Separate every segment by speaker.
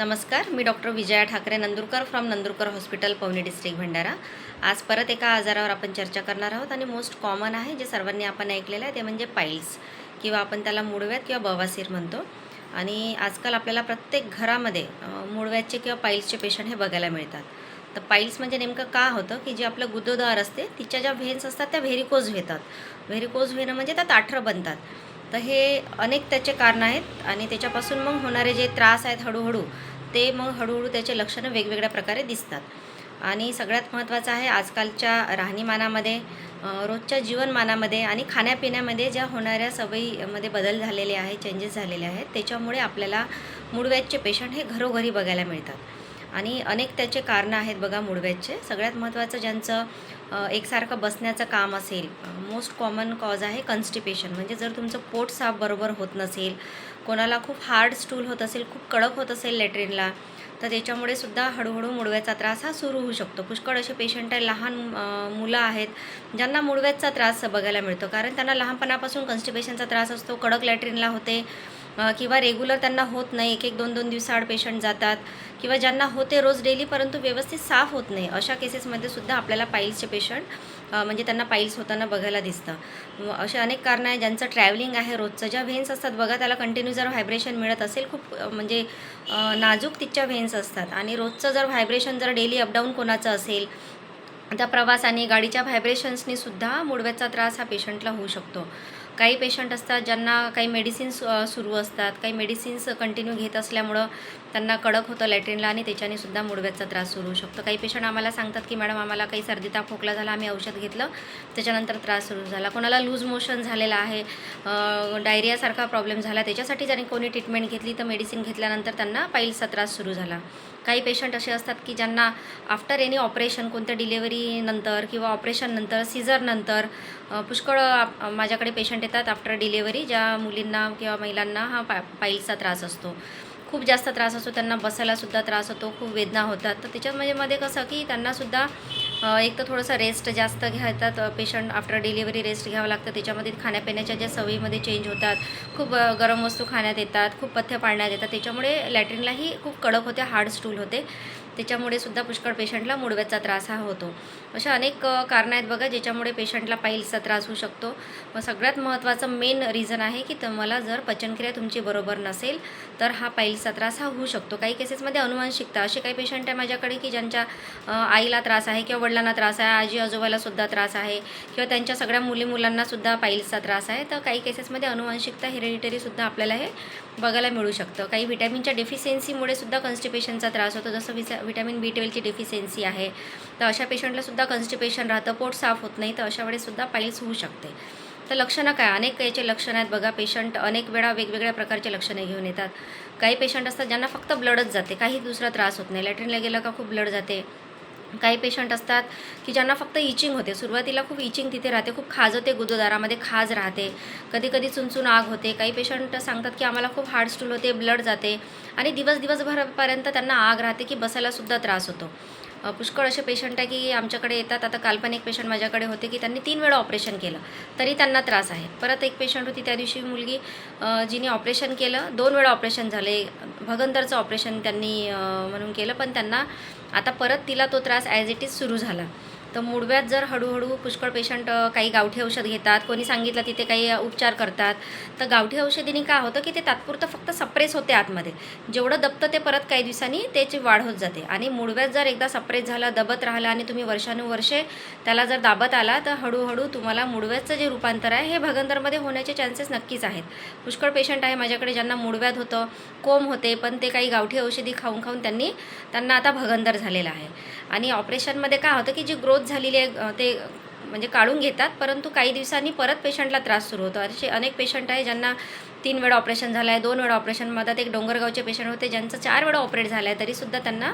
Speaker 1: नमस्कार मी doctor Vijaya Thackeray Nandurkar from Nandurkar hospital Pauni district Bhandara. आज परत एका आजारावर आपण चर्चा करणार आहोत आणि मोस्ट कॉमन आहे जे सर्वांनी आपण ऐकलेलं आहे ते म्हणजे पाईल्स किंवा आपण त्याला मुडव्यात किंवा बवासीर म्हणतो. आणि आजकाल आपल्याला प्रत्येक घरामध्ये मुडव्याचे किंवा पाईल्सचे पेशंट हे बघायला मिळतात. तर पाईल्स म्हणजे नेमकं का होतं की जे आपलं गुदोदार असते तिच्या ज्या व्हेन्स असतात त्या व्हेरिकोज व्हेतात व्हेरिकोज व्हेनं म्हणजे त्या ताठरं बनतात. तर हे अनेक त्याचे कारणं आहेत आणि त्याच्यापासून मग होणारे जे त्रास आहेत हळूहळू ते मग हळूहळू त्याचे लक्षणं वेगवेगळ्या प्रकारे दिसतात. आणि सगळ्यात महत्त्वाचं आहे आजकालच्या राहणीमानामध्ये रोजच्या जीवनमानामध्ये आणि खाण्यापिण्यामध्ये ज्या होणाऱ्या सवयीमध्ये बदल झालेले आहे चेंजेस झालेले आहेत त्याच्यामुळे आपल्याला मूळव्याधचे पेशंट हे घरोघरी बघायला मिळतात. आणि अनेक त्याचे कारणं आहेत बघा मूळव्याधचे सगळ्यात महत्त्वाचं ज्यांचं एकसारखं बसण्याचं काम असेल. मोस्ट कॉमन कॉज आहे कन्स्टिपेशन म्हणजे जर तुमचं पोट साफ बरोबर होत नसेल कोणाला खूप हार्ड स्टूल होत असेल खूप कडक होत असेल लॅट्रिनला तर त्याच्यामुळे सुद्धा हळूहळू मुळव्याचा त्रास हा सुरू होऊ शकतो. पुष्कळ असे पेशंट आहे लहान मुलं आहेत ज्यांना मुळव्याचा त्रास बघायला मिळतो. कारण त्यांना लहानपणापासून कन्स्टिपेशनचा त्रास असतो कडक लॅट्रिनला होते किंवा रेग्युलर त्यांना होत नाही एक एक दोन दोन दिवसाआड पेशंट जातात किंवा ज्यांना होते रोज डेली परंतु व्यवस्थित साफ होत नाही अशा केसेसमध्ये सुद्धा आपल्याला पाईल्सचे पेशंट म्हणजे त्यांना पाईल्स होताना बघायला दिसतं. असे अनेक कारणं आहे ज्यांचं ट्रॅव्हलिंग आहे रोजचं. ज्या व्हेन्स असतात बघा त्याला कंटिन्यू जर व्हायब्रेशन मिळत असेल खूप म्हणजे नाजूक तिच्या व्हेन्स असतात. आणि रोजचं जर व्हायब्रेशन जर डेली अपडाऊन कोणाचं असेल त्या प्रवासाने गाडीच्या व्हायब्रेशन्सनी सुद्धा मुडव्याचा त्रास हा पेशंटला होऊ शकतो. काही पेशंट असतात ज्यांना काही मेडिसिन्स सुरू असतात. काही मेडिसिन्स कंटिन्यू घेत असल्यामुळं त्यांना कडक होतं लॅट्रिनला आणि त्याच्याने सुद्धा मुडव्याचा त्रास सुरू होऊ शकतो. काही पेशंट आम्हाला सांगतात की मॅडम आम्हाला काही सर्दी ताप खोकला झाला आम्ही औषध घेतलं त्याच्यानंतर त्रास सुरू झाला. कोणाला लूज मोशन झालेला आहे डायरियासारखा प्रॉब्लेम झाला त्याच्यासाठी जरी कोणी ट्रीटमेंट घेतली तर मेडिसिन घेतल्यानंतर त्यांना पाईल्सचा त्रास सुरू झाला. काही पेशंट असे असतात की ज्यांना आफ्टर एनी ऑपरेशन कोणत्या डिलेवरीनंतर किंवा ऑपरेशननंतर सीझरनंतर पुष्कळ माझ्याकडे पेशंट येतात आफ्टर डिलेवरी ज्या मुलींना किंवा महिलांना हा पा पाईल्सचा त्रास असतो. खूप जास्त त्रास असतो त्यांना बसायलासुद्धा त्रास होतो खूप वेदना होतात. तर त्याच्यामध्ये म्हणजे मध्ये कसं की त्यांनासुद्धा एक तर थोडंसं रेस्ट जास्त घेतात पेशंट आफ्टर डिलिव्हरी रेस्ट घ्यावं लागतं. त्याच्यामध्ये खाण्यापिण्याच्या ज्या सवयीमध्ये चेंज होतात खूप गरम वस्तू खाण्यात येतात खूप पथ्य पाळण्यात येतात. त्याच्यामुळे लॅट्रिनलाही खूप कडक होते हार्ड स्टूल होते. त्याच्यामुळे सुद्धा पुष्कळ पेशंटला मुडव्याचा त्रास हा होतो. अशा अनेक कारणं आहेत बघा ज्याच्यामुळे पेशंटला पाईल्सचा त्रास होऊ शकतो. मग सगळ्यात महत्त्वाचं मेन रिझन आहे की तुम्हाला जर पचनक्रिया तुमची बरोबर नसेल तर हा पाईल्सचा त्रास हा होऊ शकतो. काही केसेसमध्ये अनुवांशिकता असे काही पेशंट आहे माझ्याकडे की ज्यांच्या आईला त्रास आहे किंवा वडिलांना त्रास आहे आजी आजोबाला सुद्धा त्रास आहे किंवा त्यांच्या सगळ्या मुली मुलांना सुद्धा पाईल्सचा त्रास आहे तर काही केसेसमध्ये अनुवांशिकता हेरिडिटरीसुद्धा आपल्याला हे बघायला मिळू शकतं. काही व्हिटॅमिनच्या डेफिशियन्सीमुळे सुद्धा कन्स्टिपेशनचा त्रास होतो. जसं विसा व्हिटॅमिन बी ट्वेल्वची डेफिशियन्सी आहे तर अशा पेशंटला सुद्धा कन्स्टिपेशन राहतं पोट साफ होत नाही तर अशा वेळेससुद्धा पाईल्स होऊ शकते. तर लक्षणं काय? अनेक याचे लक्षणं आहेत बघा. पेशंट अनेक वेळा वेगवेगळ्या प्रकारचे लक्षणे घेऊन येतात. काही पेशंट असतात ज्यांना फक्त ब्लडच जाते. काही दुसरा त्रास होत नाही. लॅट्रिनला गेलं का खूप ब्लड जाते. काही पेशंट असतात की ज्यांना फक्त इचिंग होते. सुरुवातीला खूप इचिंग तिथे राहते. खूप खाज होते गुदोदारामध्ये. खाज राहते. कधी कधी चुनचून आग होते. काही पेशंट सांगतात की आम्हाला खूप हार्ड स्टूल होते ब्लड जाते. आणि दिवस दिवसभरापर्यंत त्यांना आग राहते की बसायलासुद्धा त्रास होतो. पुष्कळ असे पेशंट आहे की आमच्याकडे येतात. आता काल्पनिक पेशंट माझ्याकडे होते की त्यांनी तीन वेळा ऑपरेशन केलं. तरी त्यांना त्रास आहे. परत एक पेशंट होती त्या दिवशी मुलगी जिने ऑपरेशन केलं. दोन वेळा ऑपरेशन झाले. भगंदरचं ऑपरेशन त्यांनी म्हणून केलं. पण त्यांना आता परत तिला तो त्रास ॲज इट इज सुरू झाला. तर मूळव्याध जर हळूहळू पुष्कळ पेशंट काही गावठी औषध घेतात कोणी सांगितलं तिथे काही उपचार करतात तर गावठी औषधीने काय होतं की ते तात्पुरतं फक्त सप्रेस होते आतमध्ये. जेवढं दबतं ते परत काही दिवसांनी त्याची वाढ होत जाते. आणि मुळव्यात जर एकदा सप्रेस झालं दबत राहिलं आणि तुम्ही वर्षानुवर्षे त्याला जर दाबत आला तर हळूहळू तुम्हाला मूळव्याधचं जे रूपांतर आहे हे भगंदरमध्ये होण्याचे चान्सेस नक्कीच आहेत. पुष्कळ पेशंट आहे माझ्याकडे ज्यांना मूळव्याध होतं कोंब होते पण ते काही गावठी औषधी खाऊन खाऊन त्यांनी त्यांना आता भगंदर झालेलं आहे. आणि ऑपरेशनमध्ये काय होतं की जी ग्रोथ झालेली आहे ते म्हणजे काढून घेतात परंतु काही दिवसांनी परत पेशंटला त्रास सुरू होतो. असे अनेक पेशंट आहे ज्यांना तीन वेळा ऑपरेशन झालं आहे दोन वेळा ऑपरेशन. मधात एक डोंगरगावचे पेशंट होते ज्यांचं चार वेळा ऑपरेट झालं आहे तरीसुद्धा त्यांना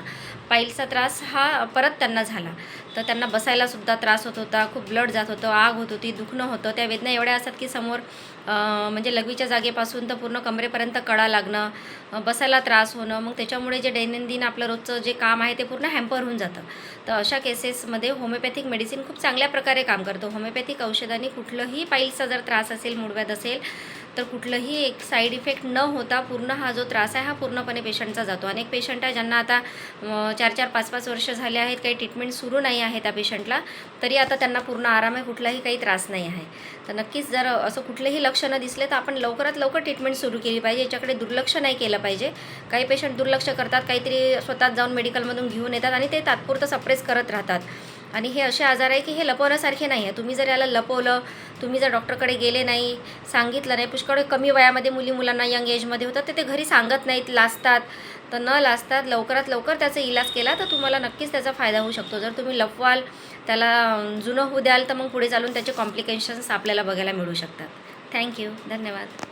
Speaker 1: पाईलचा त्रास हा परत त्यांना झाला. तर त्यांना बसायलासुद्धा त्रास होत होता खूप ब्लड जात होतं आग होत होती दुखणं होतं. त्या वेदना एवढ्या असतात की समोर म्हणजे लघवीच्या जागेपासून तर पूर्ण कमरेपर्यंत कळा लागणं बसायला त्रास होणं मग त्याच्यामुळे जे दैनंदिन आपलं रोजचं जे काम आहे ते पूर्ण हॅम्पर होऊन जातं. तर अशा केसेसमध्ये होमिओपॅथिक मेडिसिन खूप चांगल्या प्रकारे काम करतं. होमिओपॅथिक औषधांनी कुठलंही पाईल्सचा जर त्रास असेल मुळव्याध असेल तर कुठलंही एक साईड इफेक्ट न होता पूर्ण हा जो त्रास आहे हा पूर्णपणे पेशंटचा जातो. अनेक पेशंट आहे ज्यांना आता चार चार पाच पाच वर्ष झाले आहेत काही ट्रीटमेंट सुरू नाही आहे त्या पेशंटला तरी आता त्यांना पूर्ण आराम आहे कुठलाही काही त्रास नाही आहे. तर नक्कीच जर असं कुठलेही लक्षणं दिसले तर आपण लवकरात लवकर ट्रीटमेंट सुरू केली पाहिजे. याच्याकडे दुर्लक्ष नाही केलं पाहिजे. काही पेशंट दुर्लक्ष करतात काहीतरी स्वतः जाऊन मेडिकलमधून घेऊन येतात आणि ते तात्पुरतं सप्रेस करत राहतात. आणि हे असे आजार आहे की हे लपवण्यासारखे नाही आहे. तुम्ही जर याला लपवलं तुम्ही जर डॉक्टरकडे गेले नाही सांगितलं नाही पुष्कळ कमी वयामध्ये मुली मुलांना यंग एजमध्ये होतात तर ते घरी सांगत नाहीत लाजतात. तर न लाजतात लवकरात लवकर त्याचा इलाज केला तर तुम्हाला नक्कीच त्याचा फायदा होऊ शकतो. जर तुम्ही लपवाल त्याला जुनं होऊ द्याल तर मग पुढे चालून त्याचे कॉम्प्लिकेशन्स आपल्याला बघायला मिळू शकतात. थँक्यू धन्यवाद.